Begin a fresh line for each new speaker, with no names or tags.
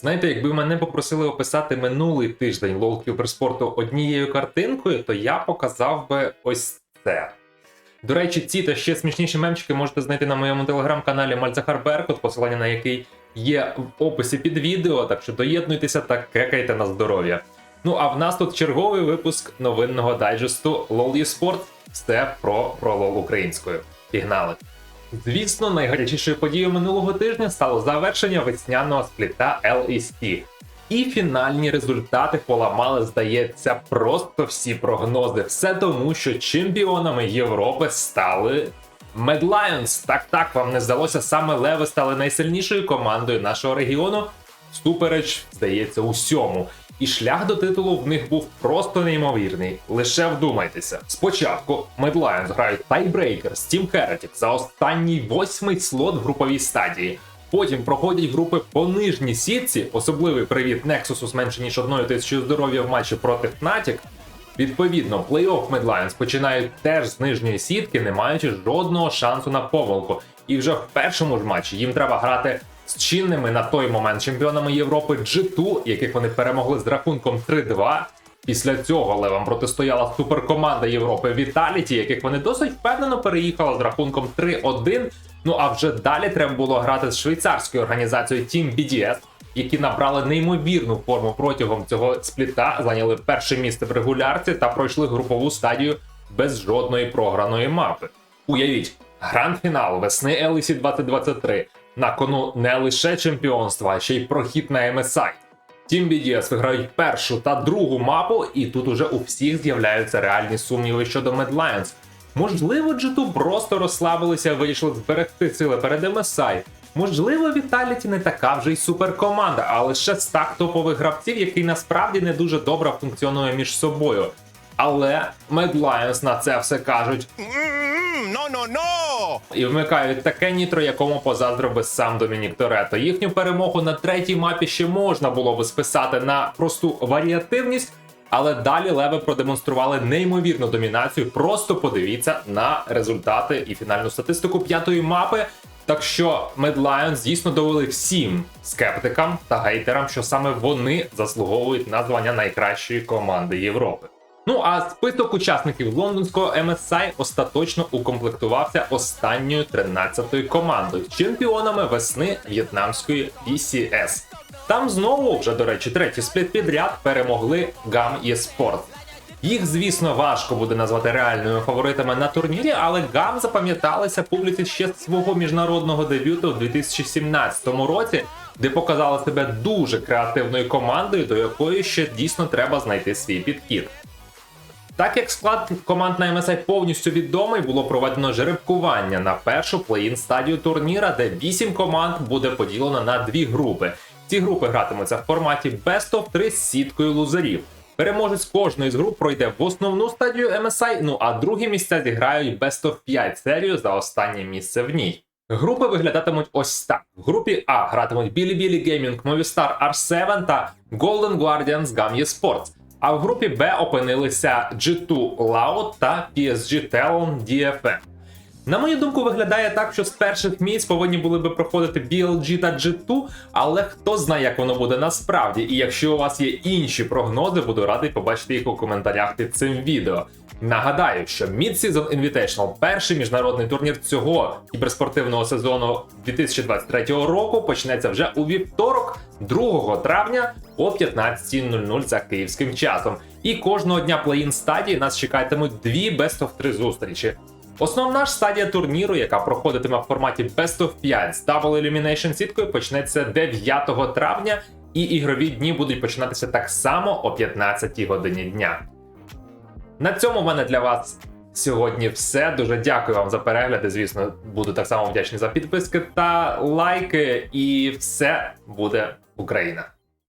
Знаєте, якби мене попросили описати минулий тиждень лол кіберспорту однією картинкою, то я показав би ось це. До речі, ці та ще смішніші мемчики можете знайти на моєму телеграм-каналі Мальцахар Беркут, посилання на який є в описі під відео, так що доєднуйтеся та кекайте на здоров'я. Ну а в нас тут черговий випуск новинного дайджесту LOL eSport. Все про, про LOL українською. Пігнали! Звісно, найгарячішою подією минулого тижня стало завершення весняного спліта LEC. І фінальні результати поламали, здається, просто всі прогнози. Все тому, що чемпіонами Європи стали Lions. Так, так, вам не здалося, саме Леви стали найсильнішою командою нашого регіону. Супереч, здається, усьому. І шлях до титулу в них був просто неймовірний. Лише вдумайтеся. Спочатку Mad Lions грають тайбрейкер з Team Heretic за останній восьмий слот в груповій стадії. Потім проходять групи по нижній сітці, особливий привіт Nexus з менше ніж одною тисячою здоров'я в матчі проти Fnatic. Відповідно, плей-офф Lions починають теж з нижньої сітки, не маючи жодного шансу на помилку. І вже в першому ж матчі їм треба грати з чинними на той момент чемпіонами Європи G2, яких вони перемогли з рахунком 3-2. Після цього левам протистояла суперкоманда Європи Vitality, яких вони досить впевнено переїхали з рахунком 3-1. Ну а вже далі треба було грати з швейцарською організацією Team BDS, які набрали неймовірну форму протягом цього спліта, зайняли перше місце в регулярці та пройшли групову стадію без жодної програної мапи. Уявіть, гранд-фінал весни LEC 2023 на кону не лише чемпіонства, а ще й прохід на MSI. Team BDS виграють першу та другу мапу, і тут уже у всіх з'являються реальні сумніви щодо Mad Lions. Можливо, G2 просто розслабилися і вирішили зберегти сили перед MSI. Можливо, Vitality не така вже й суперкоманда, а лише стак топових гравців, який насправді не дуже добре функціонує між собою. Але Mad Lions на це все кажуть
No!
і вмикають таке нітро, якому позаздрив би сам Домінік Торетто. Їхню перемогу на третій мапі ще можна було би списати на просту варіативність, але далі леви продемонстрували неймовірну домінацію. Просто подивіться на результати і фінальну статистику п'ятої мапи. Так що Mad Lions дійсно довели всім скептикам та гейтерам, що саме вони заслуговують на найкращої команди Європи. Ну а список учасників лондонського MSI остаточно укомплектувався останньою 13-ю командою, чемпіонами весни в'єтнамської PCS. Там знову, вже до речі, третій спліт підряд перемогли GAM eSport. Їх, звісно, важко буде назвати реальними фаворитами на турнірі, але GAM запам'яталися публіці ще з свого міжнародного дебюту в 2017 році, де показали себе дуже креативною командою, до якої ще дійсно треба знайти свій підхід. Так як склад команд на MSI повністю відомий, було проведено жеребкування на першу плей-ін стадію турніра, де 8 команд буде поділено на дві групи. Ці групи гратимуться в форматі Best of 3 з сіткою лузерів. Переможець кожної з груп пройде в основну стадію MSI, ну а другі місця зіграють Best of 5 серію за останнє місце в ній. Групи виглядатимуть ось так. В групі А гратимуть Bilibili Gaming, Movistar R7 та Golden Guardians Gamye Sports. А в групі Б опинилися G2 Loud та PSG Talon DFM. На мою думку, виглядає так, що з перших місць повинні були би проходити BLG та G2, але хто знає, як воно буде насправді. І якщо у вас є інші прогнози, буду радий побачити їх у коментарях під цим відео. Нагадаю, що Mid-Season Invitational, перший міжнародний турнір цього кіберспортивного сезону 2023 року, почнеться вже у вівторок, 2 травня о 15.00 за київським часом. І кожного дня плей-ін стадії нас чекатимуть дві Best of 3 зустрічі. Основна ж стадія турніру, яка проходитиме в форматі Best of 5 з Double Elimination сіткою, почнеться 9 травня, і ігрові дні будуть починатися так само о 15 годині дня. На цьому в мене для вас сьогодні все. Дуже дякую вам за перегляди. Звісно, буду так само вдячний за підписки та лайки. І все буде Україна.